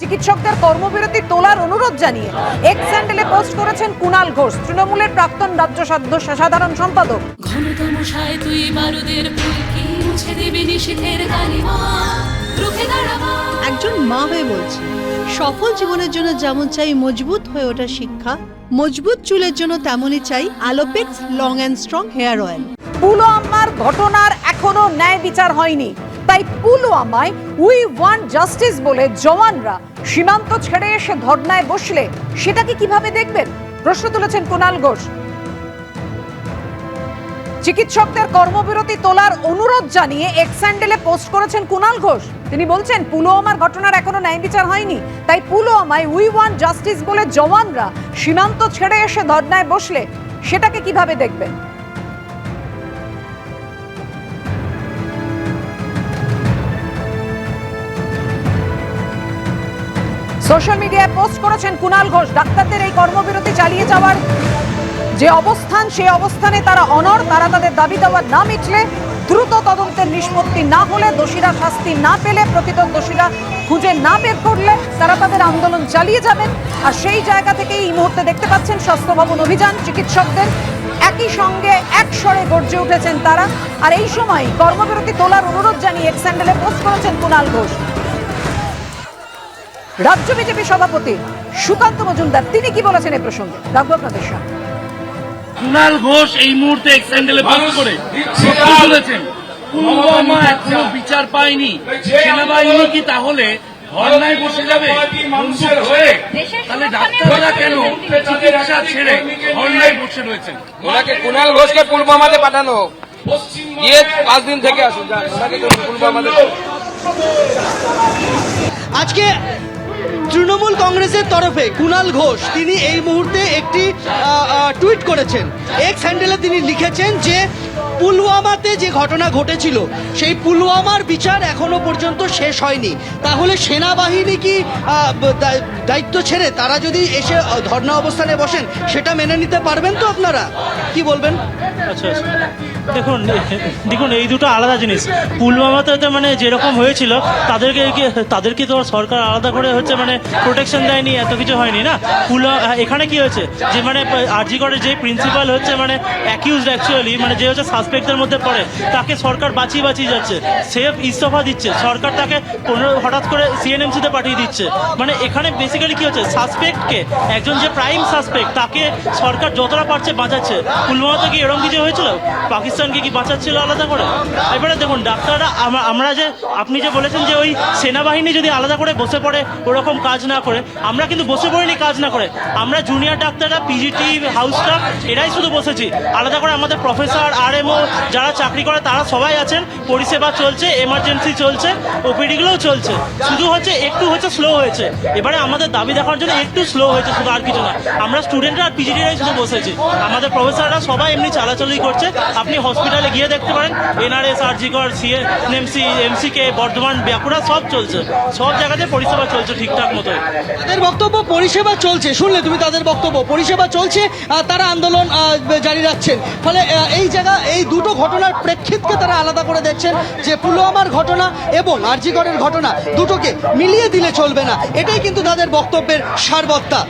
চিকিৎসকদের কর্মবিরতি তোলার অনুরোধ জানিয়ে এক্স স্যান্ডেলে পোস্ট করেছেন কুনাল ঘোষ তৃণমূলের প্রাক্তন রাজ্য সাধ্য- সাধারণ সম্পাদক। একজন মা হয়ে বলছি সফল জীবনের জন্য যেমন চাই মজবুত হয়ে ওঠা শিক্ষা মজবুত চুলের জন্য তেমনই চাই Alopex long and strong hair oil. পুলওয়ামার ঘটনার এখনও ন্যায় বিচার হয়নি। তাই পুলওয়ামায় উই ওয়ান্ট জাস্টিস বলে জওয়ানরা সীমান্ত ছেড়ে এসে ধর্নায় বসলে সেটাকে কীভাবে দেখবেন? প্রশ্ন তুলেছেন কুণাল ঘোষ। চিকিৎসকদের কর্মবিরতি তোলার অনুরোধ জানিয়ে এক্স স্যান্ডেলে পোস্ট করেছেন কুণাল ঘোষ। তিনি বলছেন, পুলওয়ামার ঘটনার এখনও ন্যায় বিচার হয়নি। তাই পুলওয়ামায় উই ওয়ান জাস্টিস বলে জওয়ানরা সীমান্ত ছেড়ে এসে ধর্নায় বসলে সেটাকে কীভাবে দেখবেন? সোশ্যাল মিডিয়ায় পোস্ট করেছেন কুনাল ঘোষ। ডাক্তারদের এই কর্মবিরতি চালিয়ে যাওয়ার যে অবস্থান, সেই অবস্থানে তারা অনর তারা তাদের দাবি দেওয়া না মিটলে দ্রুত তদন্তের নিষ্পত্তি না হলে, দোষীরা শাস্তি না পেলে প্রকৃত দোষীরা খুঁজে না বের করলে তারা তাদের আন্দোলন চালিয়ে যাবেন। আর সেই জায়গা থেকেই এই মুহূর্তে দেখতে পাচ্ছেন স্বাস্থ্য ভবন অভিযান, চিকিৎসকদের একই সঙ্গে এক স্বরে গর্জে উঠেছেন তারা। আর এই সময় কর্মবিরতি তোলার অনুরোধ জানিয়ে এক স্যান্ডেলে পোস্ট করেছেন কুণাল ঘোষ। রাজ্য বিজেপি সভাপতি সুকান্ত মজুমদার তিনি কি বলেছেন এই প্রসঙ্গে? রাখব আপনাদের সামনে। কুণাল ঘোষ এই মুহূর্তে এক স্যান্ডেলে করে। বলেছেন। পুলওয়ামা এখনও বিচার পায়নি। সেনাবাহিনী কি তাহলে ধর্নায় বসে যাবে? বন্দুক হয়ে তাহলে ডাক্তাররা কেন চিকিৎসা ছেড়ে ধর্নায় বসে রয়েছেন? ওনাকে কুণাল ঘোষকে পুলবামাতে পাঠানো হোক। গিয়ে পাঁচ দিন থেকে আসুন ওনাকে তো পুলবামাতে আজকে তৃণমূল কংগ্রেসের তরফে কুণাল ঘোষ তিনি এই মুহূর্তে একটি টুইট করেছেন। এক্স হ্যান্ডেলে তিনি লিখেছেন যে, পুলওয়ামাতে যে ঘটনা ঘটেছিল, সেই পুলওয়ামার বিচার এখনও পর্যন্ত শেষ হয়নি। তাহলে সেনাবাহিনী কি দায়িত্ব ছেড়ে তারা যদি এসে ধর্ণা অবস্থানে বসেন, সেটা মেনে নিতে পারবেন তো আপনারা? কি বলবেন? আচ্ছা আচ্ছা। দেখুন দেখুন, এই দুটো আলাদা জিনিস। পুলওয়ামাতে মানে যেরকম হয়েছিল, তাদেরকে তাদেরকে তো সরকার আলাদা করে হচ্ছে মানে প্রোটেকশন দেয়নি, এত কিছু হয়নি না? পুলওয়া, এখানে কি হয়েছে? যে মানে আরজি করে যে প্রিন্সিপাল হচ্ছে মানে অ্যাকিউজড অ্যাকচুয়ালি মানে যে হচ্ছে সাসপেক্টের মধ্যে পড়ে, তাকে সরকার বাঁচিয়ে বাঁচিয়ে যাচ্ছে। সেফ ইস্তফা দিচ্ছে। সরকার তাকে পনেরো, হঠাৎ করে সিএনএমসিতে পাঠিয়ে দিচ্ছে। মানে এখানে বেসিক্যালি কি হচ্ছে? সাসপেক্টকে একজন যে প্রাইম সাসপেক্ট তাকে সরকার যতটা পারছে বাঁচাচ্ছে। পুলওয়ামাতে কি এরকম কিছু হয়েছিল? পাকিস্তানকে কি বাঁচাচ্ছিল আলাদা করে? এবারে দেখুন, ডাক্তাররা আমরা যে, আপনি যে বলেছেন যে ওই সেনাবাহিনী যদি আলাদা করে বসে পড়ে, ওরকম কাজ না করে, আমরা কিন্তু বসে পড়িনি কাজ না করে। আমরা জুনিয়র ডাক্তাররা পিজিটি হাউস স্টাফ এরাই শুধু বসেছি। আলাদা করে আমাদের প্রফেসর আর এমও যারা চাকরি করে, তারা সবাই আছেন। পরিষেবা চলছে এমার্জেন্সি চলছে ওপিডিগুলোও চলছে। শুধু হচ্ছে একটু হচ্ছে স্লো হয়েছে। এবারে আমাদের দাবি দেখার জন্য একটু স্লো হয়েছে, শুধু আর কিছু না। আমরা স্টুডেন্টরা আর পিজিটিরাই শুধু বসেছি। আমাদের প্রফেসররা সবাই এমনি চালাচালি করছে। আপনি হসপিটালে গিয়ে দেখতে পারেন NRS RG Kar CNMC MCK Bardhaman Bankura সব চলছে। সব জায়গাতে পরিষেবা চলছে ঠিকঠাক মতো তাদের বক্তব্য পরিষেবা চলছে। শুনলে তুমি তাদের বক্তব্য। পরিষেবা চলছে তারা আন্দোলন জারি রাখছেন। ফলে এই জায়গা, এই দুটো ঘটনার প্রেক্ষিতকে তারা আলাদা করে দেখছেন যে পুলওয়ামার ঘটনা এবং আরজিগড়ের ঘটনা দুটোকে মিলিয়ে দিলে চলবে না। এটাই কিন্তু তাদের বক্তব্যের সারবত্তা।